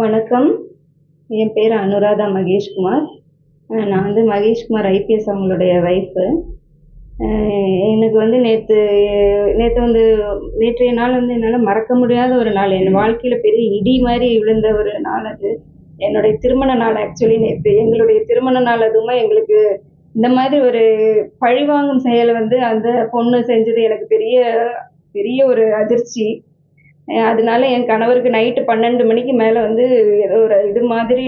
வணக்கம். என் பேர் அனுராதா மகேஷ்குமார். நான் வந்து மகேஷ்குமார் ஐபிஎஸ் அவங்களுடைய ஒய்ஃபு எனக்கு வந்து நேற்று நேற்று வந்து நேற்றைய நாள் வந்து என்னால் மறக்க முடியாத ஒரு நாள். என் வாழ்க்கையில் பெரிய இடி மாதிரி விழுந்த ஒரு நாள் அது. என்னுடைய திருமண நாள் ஆக்சுவலி நேற்று எங்களுடைய திருமண நாள் அதுவுமே எங்களுக்கு இந்த மாதிரி ஒரு பழிவாங்கும் செயலை வந்து அந்த பொண்ணு செஞ்சது எனக்கு பெரிய பெரிய ஒரு அதிர்ச்சி. அதனால என் கணவருக்கு நைட்டு பன்னெண்டு மணிக்கு மேலே வந்து ஏதோ ஒரு இது மாதிரி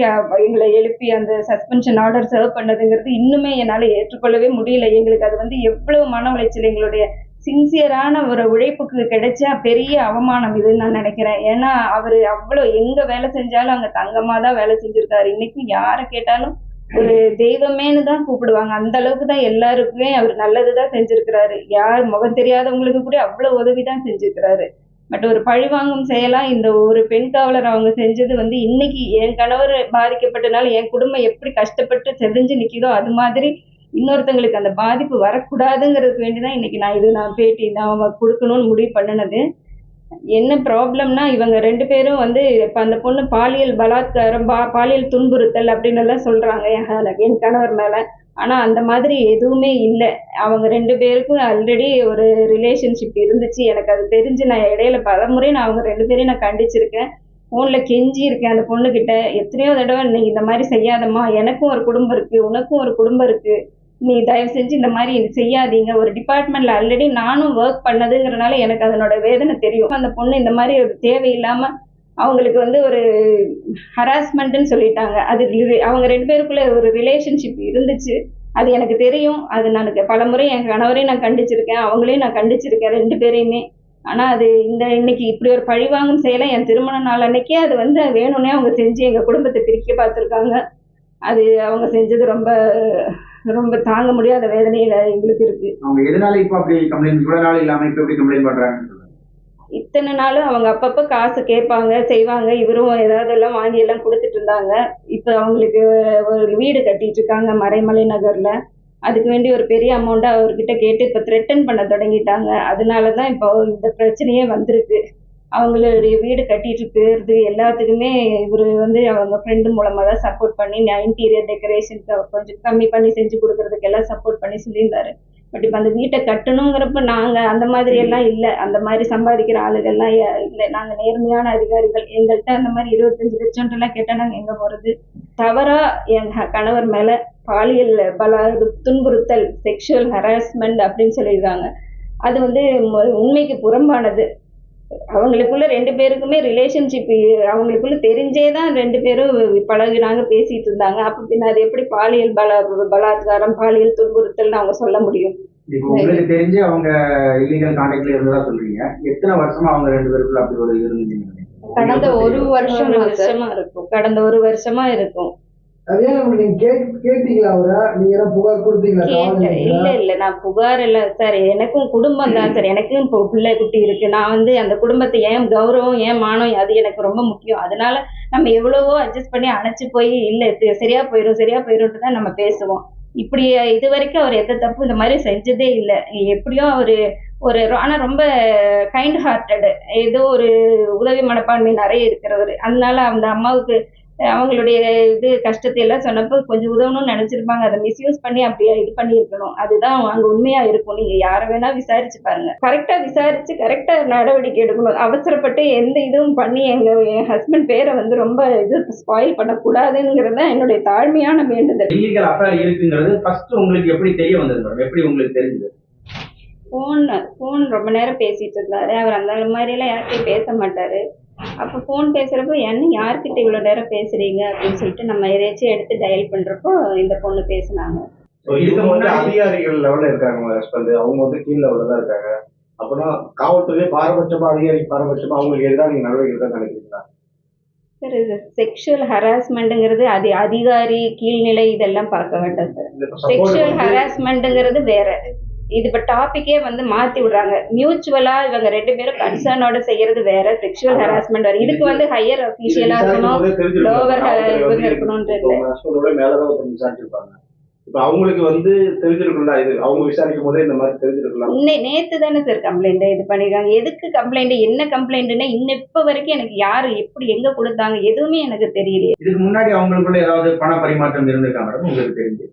எங்களை எழுப்பி அந்த சஸ்பென்ஷன் ஆர்டர் சர்வ் பண்ணதுங்கிறது இன்னுமே என்னால் ஏற்றுக்கொள்ளவே முடியல. எங்களுக்கு அது வந்து எவ்வளவு மன உளைச்சல். எங்களுடைய சின்சியரான ஒரு உழைப்புக்கு கிடைச்ச பெரிய அவமானம் இதுன்னு நான் நினைக்கிறேன். ஏன்னா அவர் அவ்வளோ எங்கே வேலை செஞ்சாலும் அங்கே தங்கமாக தான் வேலை செஞ்சுருக்காரு. இன்னைக்கும் யாரை கேட்டாலும் ஒரு தெய்வமேன்னு தான் கூப்பிடுவாங்க. அந்த அளவுக்கு தான் எல்லாருக்குமே அவர் நல்லது தான் செஞ்சிருக்கிறாரு. யார் முகம் தெரியாதவங்களுக்கு கூட அவ்வளோ உதவி தான் செஞ்சிருக்கிறாரு. பட் ஒரு பழிவாங்கும் செயலா இந்த ஒரு பெண் காவலர் அவங்க செஞ்சது வந்து இன்னைக்கு என் கணவர் பாதிக்கப்பட்டனால என் குடும்பம் எப்படி கஷ்டப்பட்டு செதஞ்சு நிக்குதோ அது மாதிரி இன்னொருத்தங்களுக்கு அந்த பாதிப்பு வரக்கூடாதுங்கிறதுக்கு வேண்டி தான் இன்னைக்கு நான் இது நான் பேட்டி நான் அவங்க கொடுக்கணும்னு முடிவு பண்ணினது. என்ன ப்ராப்ளம்னா இவங்க ரெண்டு பேரும் வந்து இப்போ அந்த பொண்ணு பாலியல் பலாத்காரம் பா பாலியல் துன்புறுத்தல் அப்படின்னு எல்லாம் சொல்கிறாங்க என் என் கணவர் மேலே. ஆனால் அந்த மாதிரி எதுவுமே இல்லை. அவங்க ரெண்டு பேருக்கும் ஆல்ரெடி ஒரு ரிலேஷன்ஷிப் இருந்துச்சு. எனக்கு அது தெரிஞ்சு நான் இடையில பல முறை நான் அவங்க ரெண்டு பேரையும் நான் கண்டிச்சிருக்கேன். ஃபோனில் கெஞ்சி இருக்கேன் அந்த பொண்ணுக்கிட்ட எத்தனையோ தடவை நீ இந்த மாதிரி செய்யாதம்மா. எனக்கும் ஒரு குடும்பம் இருக்குது உனக்கும் ஒரு குடும்பம் இருக்குது நீ தயவு செஞ்சு இந்த மாதிரி இது செய்யாதீங்க. ஒரு டிபார்ட்மெண்ட்ல ஆல்ரெடி நானும் ஒர்க் பண்ணதுங்கிறனால எனக்கு அதனோட வேதனை தெரியும். அந்த பொண்ணு இந்த மாதிரி ஒரு தேவையில்லாமல் அவங்களுக்கு வந்து ஒரு ஹராஸ்மெண்ட்னு சொல்லிட்டாங்க. அது அவங்க ரெண்டு பேருக்குள்ள ஒரு ரிலேஷன்ஷிப் இருந்துச்சு. அது எனக்கு தெரியும். அது நான் பல முறை என் கணவரையும் நான் கண்டிச்சிருக்கேன். அவங்களையும் நான் கண்டிச்சிருக்கேன் ரெண்டு பேரையுமே. ஆனால் அது இந்த இன்னைக்கு இப்படி ஒரு பழிவாங்கும் செயலை என் திருமண நாள் அன்னைக்கே அது வந்து வேணும்னே அவங்க செஞ்சு எங்கள் குடும்பத்தை பிரிக்க பார்த்துருக்காங்க. அது அவங்க செஞ்சது ரொம்ப ரொம்ப தாங்க முடியாத வேதனையில எங்களுக்கு இருக்கு. அவங்க எதனால இப்ப அப்படி கம்ப்ளைண்ட் இவ்வளவு நாள் இல்லாம இப்ப எப்படி கம்ப்ளைண்ட் பண்றாங்க இத்தனை நாளும் அவங்க அப்பப்போ காசு கேட்பாங்க செய்வாங்க. இவரும் ஏதாவது எல்லாம் வாங்கி எல்லாம் கொடுத்துட்டு இருந்தாங்க. இப்போ அவங்களுக்கு ஒரு வீடு கட்டிட்டு இருக்காங்க மறைமலை நகர்ல. அதுக்கு வேண்டி ஒரு பெரிய அமௌண்ட்டை அவர்கிட்ட கேட்டு இப்போ த்ரெட்டன் பண்ண தொடங்கிட்டாங்க. அதனால தான் இப்போ இந்த பிரச்சனையே வந்திருக்கு. அவங்களுடைய வீடு கட்டிட்டு இருக்கிறது எல்லாத்துக்குமே இவர் வந்து அவங்க ஃப்ரெண்டு மூலமாக தான் சப்போர்ட் பண்ணி இன்டீரியர் டெக்கரேஷனுக்கு கொஞ்சம் கம்மி பண்ணி செஞ்சு கொடுக்கறதுக்கு எல்லாம் சப்போர்ட் பண்ணி சொல்லியிருந்தாரு. பட் இப்போ அந்த வீட்டை கட்டணுங்கிறப்ப நாங்கள் அந்த மாதிரி எல்லாம் இல்லை. அந்த மாதிரி சம்பாதிக்கிற ஆளுகள்லாம் இல்லை. நாங்கள் நேர்மையான அதிகாரிகள். எங்கள்கிட்ட அந்த மாதிரி இருபத்தஞ்சு லட்சம்ன்றலாம் கேட்டால் நாங்கள் எங்கே போகிறது தவறாக என் கணவர் மேலே பாலியல் பல துன்புறுத்தல் செக்ஷுவல் ஹராஸ்மெண்ட் அப்படின்னு சொல்லியிருக்காங்க. அது வந்து உண்மைக்கு புறம்பானது. அவங்களுக்குள்ள ரெண்டு பேருக்குமே ரிலேஷன்ஷிப் அவங்களுக்குள்ள தெரிஞ்சே தான் ரெண்டு பேரும் பழகினாங்க பேசிட்டு இருந்தாங்க. அப்போ பின்ன அது எப்படி பாலியல் பல பலாத்காரம் பாலியல் துன்புறுத்தல்னு அவங்க சொல்ல முடியும்? உங்களுக்கு தெரிஞ்சு அவங்க இல்லீகல் கான்டாக்ட்ல இருந்ததா சொல்றீங்க. எத்தனை வருஷமா அவங்க ரெண்டு பேருக்குள்ள அப்படி ஒரு இருந்தீங்க கடந்த ஒரு வருஷம் ஒரு வருஷமா இருக்கும். கடந்த ஒரு வருஷமா இருக்கும். இல்ல இல்ல. நான் புகார் இல்ல சார். எனக்கும் குடும்பம் தான் சார். எனக்கும் இப்போ பிள்ளை குட்டி இருக்கு. நான் வந்து அந்த குடும்பத்தை ஏன் கௌரவம் ஏன் மானம் அது எனக்கு ரொம்ப முக்கியம். அதனால நம்ம எவ்வளவோ அட்ஜஸ்ட் பண்ணி அணைச்சு போய் இல்ல சரியா போயிடும் சரியா போயிடும்ட்டு தான் நம்ம பேசுவோம். இப்படி இது வரைக்கும் அவர் எந்த தப்பு இந்த மாதிரி செஞ்சதே இல்லை. எப்படியோ அவரு ஒரு ஆனா ரொம்ப கைண்ட் ஹார்ட்டட் ஏதோ ஒரு உதவி மனப்பான்மை நிறைய இருக்கிறவர். அதனால அந்த அம்மாவுக்கு அவங்களுடைய இது கஷ்டத்தை எல்லாம் சொன்னப்போ கொஞ்சம் உதவணும்னு நினைச்சிருப்பாங்க. அதை மிஸ்யூஸ் பண்ணி அப்படியே இது பண்ணியிருக்கணும். அதுதான் அங்க உண்மையா இருக்கும். நீங்க யாரை வேணா விசாரிச்சு பாருங்க. கரெக்டா விசாரிச்சு கரெக்டா நடவடிக்கை எடுக்கணும். அவசரப்பட்டு எந்த இதுவும் பண்ணி எங்க என் ஹஸ்பண்ட் பேரை வந்து ரொம்ப இது ஸ்பாயில் பண்ணக்கூடாதுங்கிறது தான் என்னுடைய தாழ்மையான வேண்டுதல். இல்லீகல் அஃபேர் இருக்குங்கிறது ஃபர்ஸ்ட் உங்களுக்கு எப்படி தெரிய வந்தது மேடம் எப்படி உங்களுக்கு தெரிஞ்சது? ஃபோன் ஃபோன் ரொம்ப நேரம் பேசிட்டு இருந்தாரு. அவர் அந்த மாதிரிலாம் யார்கிட்டயும் பேச மாட்டாரு. அப்போ ஃபோன் பேசுறப்போ என்ன யார்கிட்ட இவ்வளோ நேரம் பேசுறீங்க? அப்படின்னு சொல்லிட்டு நம்ம எதையாச்சும் எடுத்து டயல் பண்றப்போ இந்த பொண்ணு பேசுனாங்க. இதுக்கு அதிகாரிகள் லெவல்ல இருக்காங்க ஹஸ்பண்ட் அவங்க வந்து கீழ் லெவல்ல தான் இருக்காங்க. அப்படின்னா காவல்துறை பாரபட்சமா அதிகாரி பாரபட்சமா அவங்களுக்கு எதிராக நீங்க நடவடிக்கை எடுக்க நினைக்கிறீங்களா? சார் இது செக்ஷுவல் ஹராஸ்மெண்ட்டுங்கிறது அது அதிகாரி கீழ்நிலை இதெல்லாம் பார்க்க வேண்டாம் சார் செக்ஷுவல் ஹராஸ்மெண்ட்டுங்கிறது வேற. இது இப்போ டாபிக்கே வந்து மாத்தி விடுறாங்க. மியூச்சுவலா இவங்க ரெண்டு பேரும் கன்சர்னோட செய்யறது வேற செக்ஷுவல் ஹராஸ்மெண்ட் வேற. இதுக்கு வந்து ஹையர் இது அஃபீஷியலா விசாரிக்கும் இருக்கணும். காவல்துறை இவங்க இருக்கணும்ன்றது. இப்ப அவங்களுக்கு வந்து தெரிஞ்சிருக்குல்ல இது. அவங்க விசாரிக்கும் போதே இந்த மாதிரி தெரிஞ்சிருக்குல்ல இன்னை நேத்து தானே சார் கம்ப்ளைண்ட் இது பண்ணிருக்காங்க. எதுக்கு கம்ப்ளைண்ட் என்ன கம்ப்ளைண்ட்னு இன்னும் இப்ப வரைக்கும் எனக்கு யாரு எப்படி எங்க கொடுத்தாங்க எதுவுமே எனக்கு தெரியலையே. இதுக்கு முன்னாடி அவங்களுக்குள்ள ஏதாவது பண பரிமாற்றம் இருந்திருக்கா மேடம் உங்களுக்கு தெரிஞ்சு.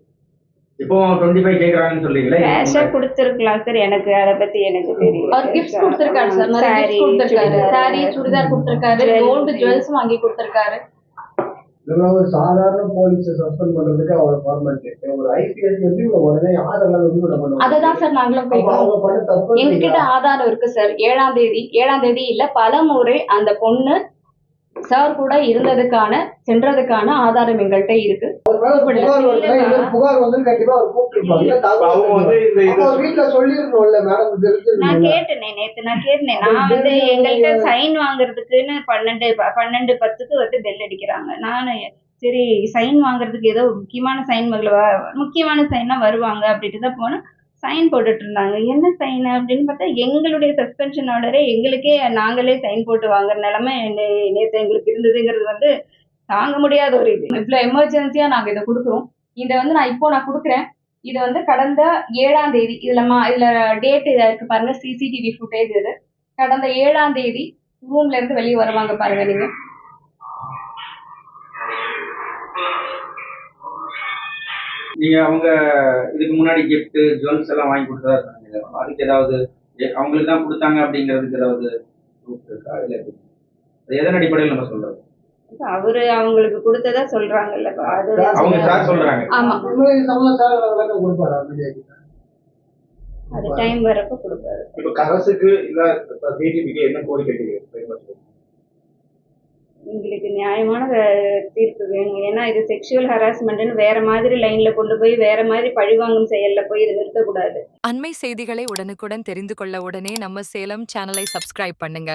இப்போ டுவெண்ட்டி ஃபைவ் கேட்கறாங்கன்னு சொல்றீங்களா கேஷா கொடுத்துருக்கலாம் சார் எனக்கு அதை பத்தி எனக்கு தெரியல அவர் கிஃப்ட்ஸ் கொடுத்திருக்காரு சார் நிறைய கிஃப்ட்ஸ் கொடுத்திருக்காரு. சாரி சுடிதார் கொடுத்திருக்காரு. கோல்டு ஜுவல்ஸ் வாங்கி கொடுத்திருக்காரு. இதெல்லாம் ஒரு சாதாரண போலீஸை சஸ்பெண்ட் பண்றதுக்கு அவ்வளவு ஃபார்மாலிட்டி ஒரு ஐபிஎஸ் எப்படி இவ்வளவு உடனே யாரெல்லாம் எப்படி இவ்வளவு பண்ணுவாங்க. அததான் சார் நாங்களும் எங்ககிட்ட ஆதாரம் இருக்கு சார் ஏழாம் தேதி ஏழாம் தேதி இல்ல பல முறை அந்த பொண்ணு சார் கூட இருந்ததுக்கான சென்றதுக்கான ஆதாரம் எங்கள்கிட்ட இருக்கு. புகார் வந்து கண்டிப்பா அவர் நான் கேட்டேனே நேத்து நான் கேட்டேன். நான் வந்து எங்கள்கிட்ட சைன் வாங்குறதுக்குன்னு பன்னெண்டு பன்னெண்டு பத்துக்கு வந்து பெல் அடிக்கிறாங்க. நானு சரி சைன் வாங்குறதுக்கு ஏதோ முக்கியமான சைன் முக்கியமான சைனா வருவாங்க அப்படின்ட்டு தான் போனேன். சைன் போட்டுட்டு இருந்தாங்க என்ன சைன் அப்படின்னு பார்த்தா எங்களுடைய சஸ்பென்ஷன் ஆர்டரே எங்களுக்கே நாங்களே சைன் போட்டு வாங்குற நிலைமை நேற்று எங்களுக்கு இருந்ததுங்கிறது வந்து தாங்க முடியாத ஒரு இது. இவ்வளோ எமர்ஜென்சியாக நாங்கள் இதை கொடுக்குறோம். இதை வந்து நான் இப்போ நான் கொடுக்குறேன். இது வந்து கடந்த ஏழாம் தேதி இதுல மா இதுல டேட் இதாக இருக்கு பாருங்க சிசிடிவி ஃபுட்டேஜ் இது. கடந்த ஏழாம் தேதி ரூம்ல இருந்து வெளியே வருவாங்க பாருங்க நீங்க. நீங்க அவங்க இதுக்கு முன்னாடி gift ஜுவல்ஸ் எல்லாம் வாங்கி கொடுத்ததா சொன்னீங்க அதுக்கு ஏதாவது அவங்களுக்கு தான் கொடுத்தாங்க அப்படிங்கிறதுக்கு ஏதாவது proof இருக்கா? இல்ல எதன் அடிப்படையில் நம்ம சொல்றது? அவரு அவங்களுக்கு கொடுத்ததா சொல்றாங்கல்ல அவங்க சார் சொல்றாங்க. ஆமா. அது டைம் வரப்ப கொடுப்பாரு. இப்ப கரசுக்கு இல்ல என்ன கோரிக்கை கேட்கிறீங்க எங்களுக்கு நியாயமான தீர்ப்பு வேணும். ஏன்னா இது செக்ஷுவல் ஹராஸ்மெண்ட்னு வேற மாதிரி லைன்ல கொண்டு போய் வேற மாதிரி பழிவாங்கும் செயல்ல போய் இது நிறுத்தக்கூடாது. அண்மை செய்திகளை உடனுக்குடன் தெரிந்து கொள்ள உடனே நம்ம சேலம் சேனலை சப்ஸ்கிரைப் பண்ணுங்க.